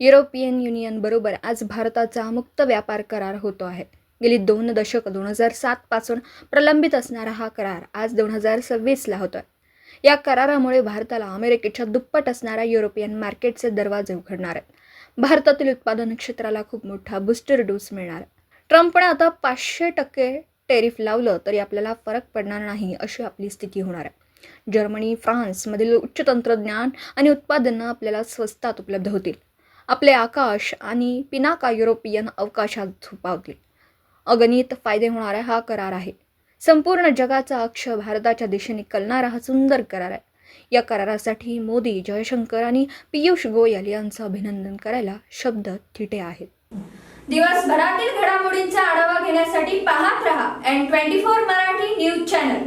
European युनियनबरोबर आज भारताचा मुक्त व्यापार करार होतो आहे. गेली दोन दशक दोन हजार सातपासून प्रलंबित असणारा हा करार आज दोन हजार सव्वीसला होतोय. या करारामुळे भारताला अमेरिकेच्या दुप्पट असणाऱ्या युरोपियन मार्केटचे दरवाजे उघडणार आहेत. भारतातील उत्पादन क्षेत्राला खूप मोठा बूस्टर डोस मिळणार ट्रम्पने आता पाचशे टक्के टेरिफ लावलं तरी आपल्याला फरक पडणार नाही अशी आपली स्थिती होणार आहे. जर्मनी फ्रान्समधील उच्च तंत्रज्ञान आणि उत्पादनं आपल्याला स्वस्तात उपलब्ध होतील. आपले आकाश आणि पिनाका युरोपियन अवकाशात झोपावतील अगणित फायदे होणारा हा करार आहे. संपूर्ण जगाचा अक्ष भारताच्या दिशेने कलणारा हा सुंदर करार आहे. या करारासाठी मोदी जयशंकर आणि पियुष गोयल यांचं अभिनंदन करायला शब्द थिटे आहेत. दिवसभरातील घडामोडींचा आढावा घेण्यासाठी पाहत रहा N twenty four Marathi news channel